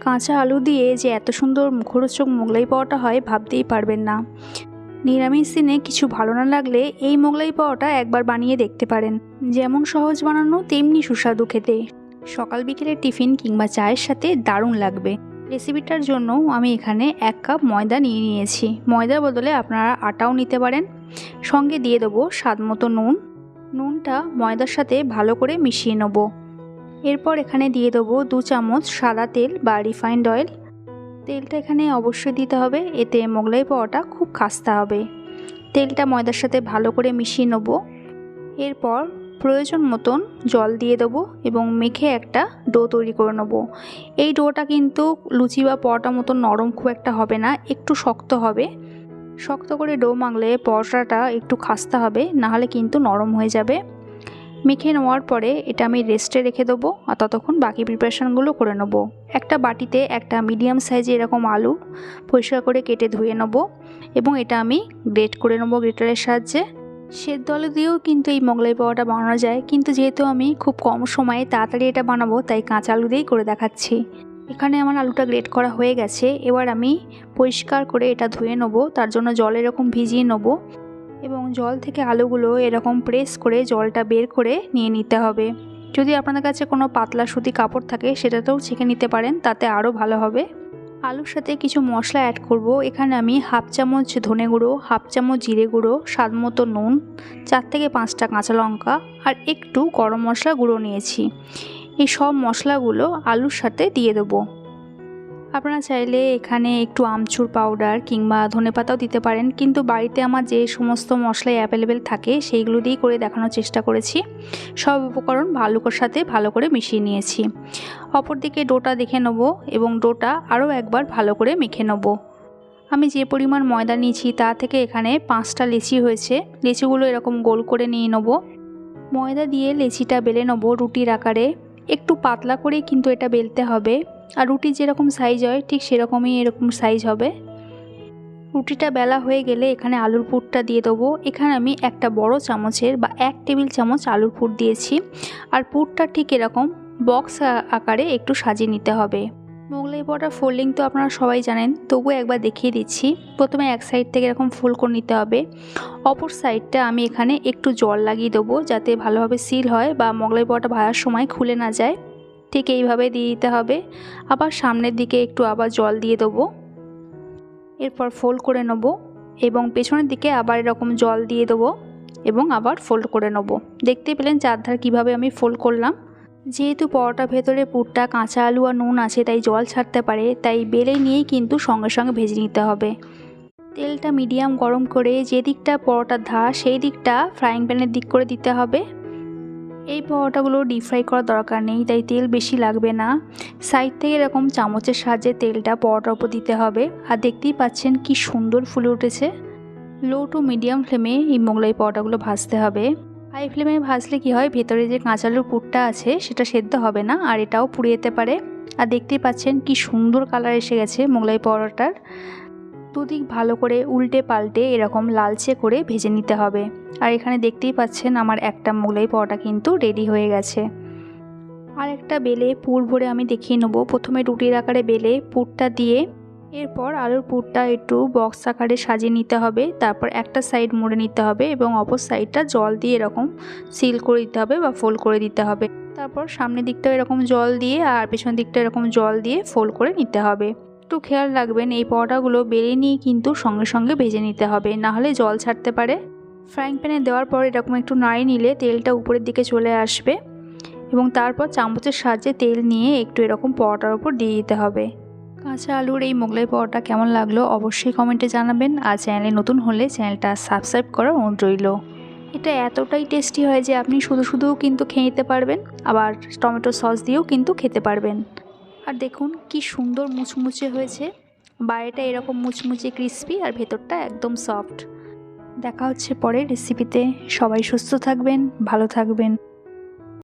কাঁচা আলু দিয়ে যে এত সুন্দর মুখরোচক মোগলাই পাওয়াটা হয় ভাবতেই পারবেন না। নিরামিষ দিনে কিছু ভালো না লাগলে এই মোগলাই পাওয়াটা একবার বানিয়ে দেখতে পারেন। যেমন সহজ বানানো, তেমনি সুস্বাদু খেতে। সকাল বিকেলের টিফিন কিংবা চায়ের সাথে দারুণ লাগবে। রেসিপিটার জন্য আমি এখানে এক কাপ ময়দা নিয়ে নিয়েছি। ময়দার বদলে আপনারা আটাও নিতে পারেন। সঙ্গে দিয়ে দেবো স্বাদ মতো নুন। নুনটা ময়দার সাথে ভালো করে মিশিয়ে নেব। এরপর এখানে দিয়ে দেবো দু চামচ সাদা তেল বা রিফাইন্ড অয়েল। তেলটা এখানে অবশ্যই দিতে হবে, এতে মোগলাই পাওয়াটা খুব খাস্তা হবে। তেলটা ময়দার সাথে ভালো করে মিশিয়ে নেব। এরপর প্রয়োজন মতন জল দিয়ে দেবো এবং মেখে একটা ডো তৈরি করে নেব। এই ডোটা কিন্তু লুচি বা পরোটা মতো নরম খুব একটা হবে না, একটু শক্ত হবে। শক্ত করে ডো মাখলে পরোটাটা একটু খাস্তা হবে, নাহলে কিন্তু নরম হয়ে যাবে। মেখে নেওয়ার পরে এটা আমি রেস্টে রেখে দেবো আর ততক্ষণ বাকি প্রিপারেশানগুলো করে নেব। একটা বাটিতে একটা মিডিয়াম সাইজে এরকম আলু পরিষ্কার করে কেটে ধুয়ে নেব এবং এটা আমি গ্রেট করে নেব গ্রেটারের সাহায্যে। সেদ্ধ আলু দিয়েও কিন্তু এই মোগলাই পাওয়াটা বানানো যায়, কিন্তু যেহেতু আমি খুব কম সময়ে তাড়াতাড়ি এটা বানাবো, তাই কাঁচা আলু দিয়েই করে দেখাচ্ছি। এখানে আমার আলুটা গ্রেট করা হয়ে গেছে, এবার আমি পরিষ্কার করে এটা ধুয়ে নেব, তার জন্য জল এরকম ভিজিয়ে নেব। এবং জল থেকে আলুগুলো এরকম প্রেস করে জলটা বের করে নিয়ে নিতে হবে। যদি আপনাদের কাছে কোনো পাতলা সুতি কাপড় থাকে, সেটাতেও ছেঁকে নিতে পারেন, তাতে আরও ভালো হবে। আলুর সাথে কিছু মশলা অ্যাড করব। এখানে আমি হাফ চামচ ধনে গুঁড়ো, হাফ চামচ জিরে গুঁড়ো, স্বাদ মতো নুন, চার থেকে পাঁচটা কাঁচা লঙ্কা আর একটু গরম মশলা গুঁড়ো নিয়েছি। এই সব মশলাগুলো আলুর সাথে দিয়ে দেবো। আপনারা চাইলে এখানে একটু আমচুর পাউডার কিংবা ধনেপাতাও দিতে পারেন, কিন্তু বাড়িতে আমার যে সমস্ত মশলাই অ্যাভেলেবেল থাকে সেইগুলো দিয়েই করে দেখানোর চেষ্টা করেছি। সব উপকরণ ভালুকোর সাথে ভালো করে মিশিয়ে নিয়েছি। অপরদিকে ডোটা দেখে নেব এবং ডোটা আরও একবার ভালো করে মেখে নেব। আমি যে পরিমাণ ময়দা নিয়েছি তা থেকে এখানে পাঁচটা লেচি হয়েছে, লেচিগুলো এরকম গোল করে নিয়ে নেব। ময়দা দিয়ে লেচিটা বেলে নেব রুটির আকারে। একটু পাতলা করেই কিন্তু এটা বেলতে হবে। আর রুটি যেরকম সাইজ হয়, ঠিক সেরকমই এরকম সাইজ হবে। রুটিটা বেলা হয়ে গেলে এখানে আলুর পুরটা দিয়ে দেবো। এখানে আমি একটা বড় চামচের বা এক টেবিল চামচ আলুর পুর দিয়েছি। আর পুরটা ঠিক এরকম বক্স আকারে একটু সাজিয়ে নিতে হবে। মোগলাই পরোটার ফোল্ডিং তো আপনারা সবাই জানেন, তবুও একবার দেখিয়ে দিচ্ছি। প্রথমে এক সাইড থেকে এরকম ফোল্ড করে নিতে হবে। অপর সাইডটা আমি এখানে একটু জল লাগিয়ে দেবো যাতে ভালোভাবে সিল হয় বা মোগলাই পরোটা ভাজার সময় খুলে না যায়। ঠিক এইভাবে দিয়ে দিতে হবে। আবার সামনের দিকে একটু আবার জল দিয়ে দেবো। এরপর ফোল্ড করে নেব এবং পেছনের দিকে আবার এরকম জল দিয়ে দেবো এবং আবার ফোল্ড করে নেব। দেখতে পেলেন চারধার কীভাবে আমি ফোল্ড করলাম। যেহেতু পরোটা ভেতরে পুরটা কাঁচা আলু আর নুন আছে, তাই জল ছাড়তে পারে, তাই বেলে নিয়েই কিন্তু সঙ্গে সঙ্গে ভেজে নিতে হবে। তেলটা মিডিয়াম গরম করে যে দিকটা পরোটার ধার সেই দিকটা ফ্রাইং প্যানের দিক করে দিতে হবে। এই পরোটাগুলো ডিপ ফ্রাই করার দরকার নেই, তাই তেল বেশি লাগবে না। সাইড থেকে এরকম চামচের সাহায্যে তেলটা পরোটার উপর দিতে হবে। আর দেখতেই পাচ্ছেন কি সুন্দর ফুলে উঠেছে। লো টু মিডিয়াম ফ্লেমে এই মোগলাই পরোটাগুলো ভাজতে হবে। হাই ফ্লেমে ভাজলে কি হয়? ভেতরে যে কাঁচালুর পুরটা আছে, সেটা সেদ্ধ হবে না, আর এটাও পুড়ে যেতে পারে। আর দেখতেই পাচ্ছেন কি সুন্দর কালার এসে গেছে মোগলাই পরোটার। দুদিক ভালো করে উল্টে পাল্টে এরকম লালচে করে ভেজে নিতে হবে। আর এখানে দেখতেই পাচ্ছেন আমার একটা মোগলাই পরোটা কিন্তু রেডি হয়ে গেছে। আর একটা বেলে পুর ভরে আমি দেখিয়ে নেব। প্রথমে রুটির আকারে বেলে পুরটা দিয়ে এরপর আলুর পুরটা একটু বক্স আকারে সাজিয়ে নিতে হবে। তারপর একটা সাইড মুড়ে নিতে হবে এবং অপর সাইডটা জল দিয়ে এরকম সিল করে দিতে হবে বা ফোল্ড করে দিতে হবে। তারপর সামনের দিকটাও এরকম জল দিয়ে আর পেছনের দিকটা এরকম জল দিয়ে ফোল্ড করে নিতে হবে। একটু খেয়াল রাখবেন, এই পরোটাগুলো বেলে নিয়ে কিন্তু সঙ্গে সঙ্গে ভেজে নিতে হবে নাহলে জল ছাড়তে পারে। ফ্রাইং প্যানে দেওয়ার পর এরকম একটু নাড়িয়ে নিলে তেলটা উপরের দিকে চলে আসবে এবং তারপর চামচের সাহায্যে তেল নিয়ে একটু এরকম পরোটার উপর দিয়ে দিতে হবে। কাঁচা আলুর এই মোগলাই পরোটা কেমন লাগল অবশ্যই কমেন্টে জানাবেন আর চ্যানেলে নতুন হলে চ্যানেলটা সাবস্ক্রাইব করার অনুরোধ রইল। এটা এতটাই টেস্টি হয় যে আপনি শুধু শুধুও কিন্তু খেয়ে নিতে পারবেন, আবার টমেটো সস দিয়েও কিন্তু খেতে পারবেন। আর দেখুন কি সুন্দর মুচমুচে হয়েছে। বাইরেটা এরকম মুচমুচে ক্রিস্পি আর ভেতরটা একদম সফট দেখা হচ্ছে পরে রেসিপিতে সবাই সুস্থ থাকবেন, ভালো থাকবেন।